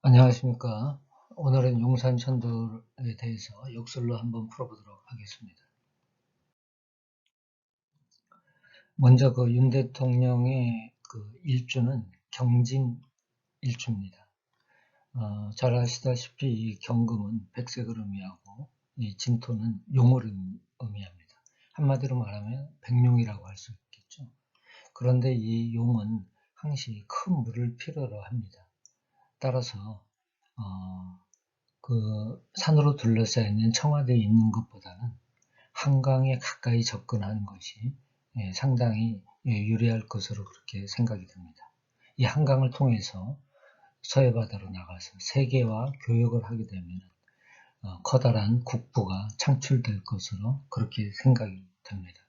안녕하십니까. 오늘은 용산 천도에 대해서 역술로 한번 풀어보도록 하겠습니다. 먼저 그 윤 대통령의 그 일주는 경진 일주입니다. 어, 잘 아시다시피 이 경금은 백색을 의미하고 이 진토는 용을 의미합니다. 한마디로 말하면 백룡이라고 할 수 있겠죠. 그런데 이 용은 항시 큰 물을 필요로 합니다. 따라서 어, 그 산으로 둘러싸여 있는 청와대에 있는 것보다는 한강에 가까이 접근하는 것이 예, 상당히 예, 유리할 것으로 그렇게 생각이 듭니다. 이 한강을 통해서 서해바다로 나가서 세계와 교역을 하게 되면 어, 커다란 국부가 창출될 것으로 그렇게 생각이 됩니다.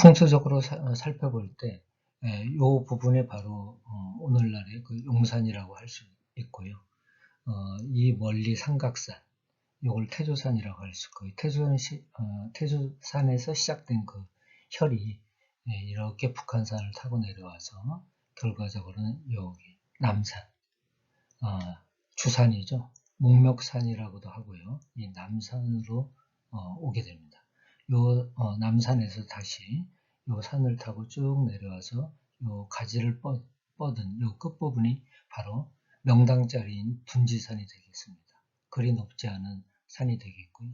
풍수적으로 사, 살펴볼 때 예, 이 부분이 바로 어, 오늘날의 그 용산이라고 할 수 있고요. 어, 이 멀리 삼각산, 이걸 태조산이라고 할 수 있고 태조산 시, 어, 태조산에서 시작된 그 혈이 예, 이렇게 북한산을 타고 내려와서 결과적으로는 여기 남산, 어, 주산이죠. 목멱산이라고도 하고요. 이 남산으로 어, 오게 됩니다. 요 어, 남산에서 다시 요 산을 타고 쭉 내려와서 요 가지를 뻗, 뻗은 요 끝부분이 바로 명당자리인 분지산이 되겠습니다. 그리 높지 않은 산이 되겠고요.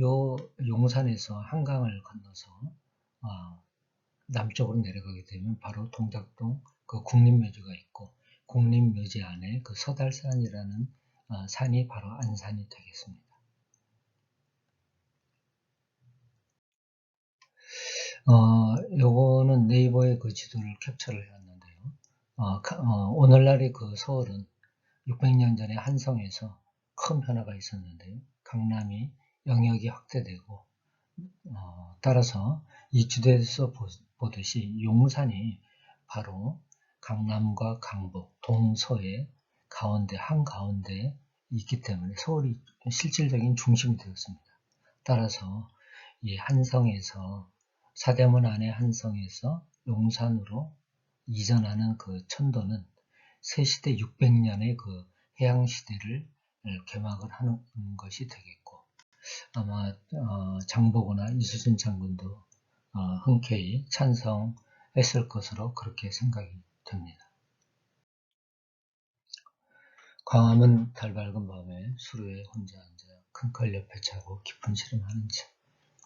요 용산에서 한강을 건너서 어, 남쪽으로 내려가게 되면 바로 동작동 그 국립묘지가 있고 국립묘지 안에 그 서달산이라는 어, 산이 바로 안산이 되겠습니다. 어, 요거는 네이버에 그 지도를 캡처를 해왔는데요. 어, 어, 오늘날의 그 서울은 600년 전에 한성에서 큰 변화가 있었는데요. 강남이 영역이 확대되고 어, 따라서 이 지도에서 보듯이 용산이 바로 강남과 강북, 동서의 가운데 한가운데 있기 때문에 서울이 실질적인 중심이 되었습니다. 따라서 이 한성에서 사대문 안의 한성에서 용산으로 이전하는 그 천도는 세시대 600년의 그 해양시대를 개막을 하는 것이 되겠고 아마 어, 장보거나 이수진 장군도 어, 흔쾌히 찬성했을 것으로 그렇게 생각이 됩니다. 광화문 달 밝은 밤에 수루에 혼자 앉아 큰 칼 옆에 차고 깊은 시름하는 채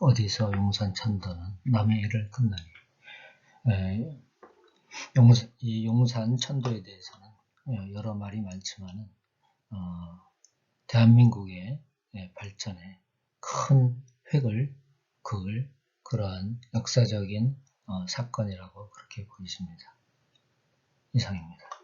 어디서 용산 천도는 남의 일을 끝나니 에, 용산, 이 용산 천도에 대해서는 어, 여러 말이 많지만 어, 대한민국의 예, 발전에 큰 획을 그을 그러한 역사적인 어, 사건이라고 그렇게 보이십니다. 이상입니다.